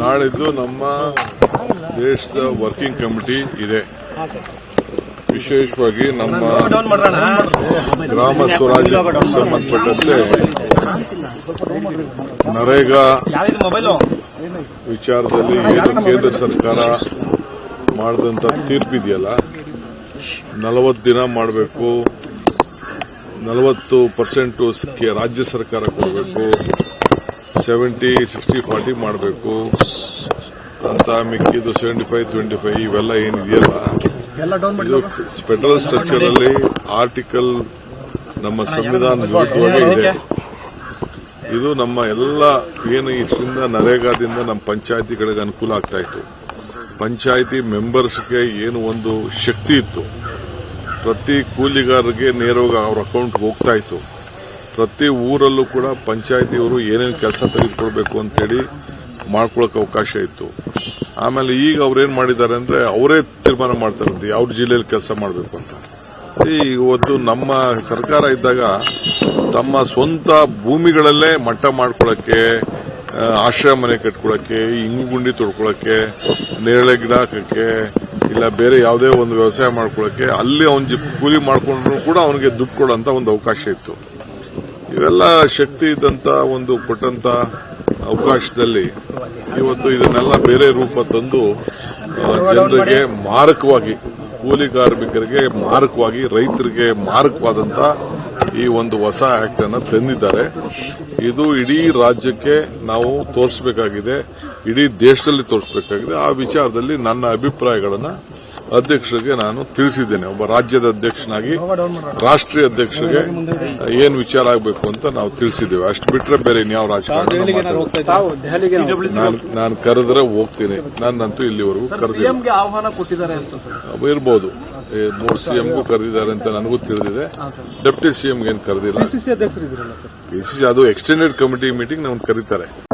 ನಾಳಿದ್ದು ನಮ್ಮ ದೇಶದ ವರ್ಕಿಂಗ್ ಕಮಿಟಿ ಇದೆ. ವಿಶೇಷವಾಗಿ ನಮ್ಮ ಗ್ರಾಮ ಸ್ವರಾಜ್ಯ ಸಂಬಂಧಪಟ್ಟಂತೆ ನರೇಗಾ ವಿಚಾರದಲ್ಲಿ ಏನು ಕೇಂದ್ರ ಸರ್ಕಾರ ಮಾಡಿದಂತ ತೀರ್ಪಿದೆಯಲ್ಲ, ನಲವತ್ತು ದಿನ ಮಾಡಬೇಕು, ನಲವತ್ತು ಪರ್ಸೆಂಟ್ ರಾಜ್ಯ ಸರ್ಕಾರ ಕೊಡಬೇಕು ಸೆವೆಂಟಿ ಸಿಕ್ಸ್ಟಿ ಫಾರ್ಟಿ ಮಾಡಬೇಕು. ಅಂತ ಮಿಕ್ಕಿದ್ದು ಸೆವೆಂಟಿ ಫೈವ್ ಟ್ವೆಂಟಿ ಫೈವ್ ಇವೆಲ್ಲ ಏನಿದೆಯಲ್ಲ ಇದು ಫೆಡರಲ್ ಸ್ಟ್ರಕ್ಚರ್ ಅಲ್ಲಿ ಆರ್ಟಿಕಲ್ ನಮ್ಮ ಸಂವಿಧಾನ ವಿರುದ್ಧವಾಗಿ ಇದೆ. ಇದು ನಮ್ಮ ಎಲ್ಲ ಏನು ಇಷ್ಟರಿಂದ ನರೇಗಾದಿಂದ ನಮ್ಮ ಪಂಚಾಯತಿಗಳಿಗೆ ಅನುಕೂಲ ಆಗ್ತಾ ಇತ್ತು. ಪಂಚಾಯತಿ ಮೆಂಬರ್ಸ್ಗೆ ಏನು ಒಂದು ಶಕ್ತಿ ಇತ್ತು. ಪ್ರತಿ ಕೂಲಿಗಾರರಿಗೆ ನೇರವಾಗಿ ಅವ್ರ ಅಕೌಂಟ್ಗೆ ಹೋಗ್ತಾ ಇತ್ತು. ಪ್ರತಿ ಊರಲ್ಲೂ ಕೂಡ ಪಂಚಾಯತಿಯವರು ಏನೇನು ಕೆಲಸ ತೆಗೆದುಕೊಳ್ಬೇಕು ಅಂತೇಳಿ ಮಾಡ್ಕೊಳಕ್ ಅವಕಾಶ ಇತ್ತು. ಆಮೇಲೆ ಈಗ ಅವ್ರೇನ್ ಮಾಡಿದ್ದಾರೆ ಅಂದ್ರೆ ಅವರೇ ತೀರ್ಮಾನ ಮಾಡ್ತಾರೆ ಯಾವ ಜಿಲ್ಲೆಯಲ್ಲಿ ಕೆಲಸ ಮಾಡಬೇಕು ಅಂತ. ಇವತ್ತು ನಮ್ಮ ಸರ್ಕಾರ ಇದ್ದಾಗ ತಮ್ಮ ಸ್ವಂತ ಭೂಮಿಗಳಲ್ಲೇ ಮಟ್ಟ ಮಾಡ್ಕೊಳ್ಳಕ್ಕೆ ಆಶ್ರಯ ಮನೆ ಕಟ್ಕೊಳಕ್ಕೆ ಇಂಗು ಗುಂಡಿ ತೊಡ್ಕೊಳಕ್ಕೆ, ನೇರಳೆ ಗಿಡ ಹಾಕಕ್ಕೆ, ಇಲ್ಲ ಬೇರೆ ಯಾವುದೇ ಒಂದು ವ್ಯವಸಾಯ ಮಾಡ್ಕೊಳಕ್ಕೆ, ಅಲ್ಲಿ ಅವನ ಕೂಲಿ ಮಾಡಿಕೊಂಡ್ರು ಕೂಡ ಅವನಿಗೆ ದುಡ್ಡು ಕೊಡೋಂತ ಒಂದು ಅವಕಾಶ ಇತ್ತು. ಇವೆಲ್ಲ ಶಕ್ತಿ ಇದ್ದಂತ ಒಂದು ಕೊಟ್ಟಂತ ಅವಕಾಶದಲ್ಲಿ ಇವತ್ತು ಇದನ್ನೆಲ್ಲ ಬೇರೆ ರೂಪ ತಂದು ಜನರಿಗೆ ಮಾರಕವಾಗಿ, ಕೂಲಿ ಕಾರ್ಮಿಕರಿಗೆ ಮಾರಕವಾಗಿ, ರೈತರಿಗೆ ಮಾರಕವಾದಂತ ಈ ಒಂದು ಹೊಸ ಆಕ್ಟ್ ಅನ್ನು ತಂದಿದ್ದಾರೆ. ಇದು ಇಡೀ ರಾಜ್ಯಕ್ಕೆ ನಾವು ತೋರಿಸಬೇಕಾಗಿದೆ, ಇಡೀ ದೇಶದಲ್ಲಿ ತೋರಿಸಬೇಕಾಗಿದೆ. ಆ ವಿಚಾರದಲ್ಲಿ ನನ್ನ ಅಭಿಪ್ರಾಯಗಳನ್ನ ಅಧ್ಯಕ್ಷರಿಗೆ ನಾನು ತಿಳಿಸಿದ್ದೇನೆ. ಒಬ್ಬ ರಾಜ್ಯದ ಅಧ್ಯಕ್ಷನಾಗಿ ರಾಷ್ಟ್ರೀಯ ಅಧ್ಯಕ್ಷರಿಗೆ ಏನ್ ವಿಚಾರ ಆಗಬೇಕು ಅಂತ ನಾವು ತಿಳಿಸಿದ್ದೇವೆ. ಅಷ್ಟು ಬಿಟ್ರೆ ಬೇರೆ ಇನ್ಯಾವ ರಾಜಕಾರಣ ನಾನು ಕರೆದ್ರೆ ಹೋಗ್ತೀನಿ. ನಾನಂತೂ ಇಲ್ಲಿವರೆಗೂ ಕರೆದಿಲ್ಲ. ಸಿಎಂಗೆ ಆಹ್ವಾನ ಕೊಟ್ಟಿದ್ದಾರೆ ಅಂತ ಸರ್. ಇರ್ಬೋದು. ಏ, ಮೂರು ಸಿಎಂಗೂ ಕರೆದಿದ್ದಾರೆ ಅಂತ ನನಗೂ ತಿಳಿದಿದೆ. ಡೆಪ್ಟಿ ಸಿಎಂಗೆ ಏನು ಕರೆದಿಲ್ಲ. ಪಿಸಿಸಿ ಅದು ಎಕ್ಸ್ಟೆಂಡೆಡ್ ಕಮಿಟಿ ಮೀಟಿಂಗ್ ನಮ್ಗೆ ಕರೀತಾರೆ.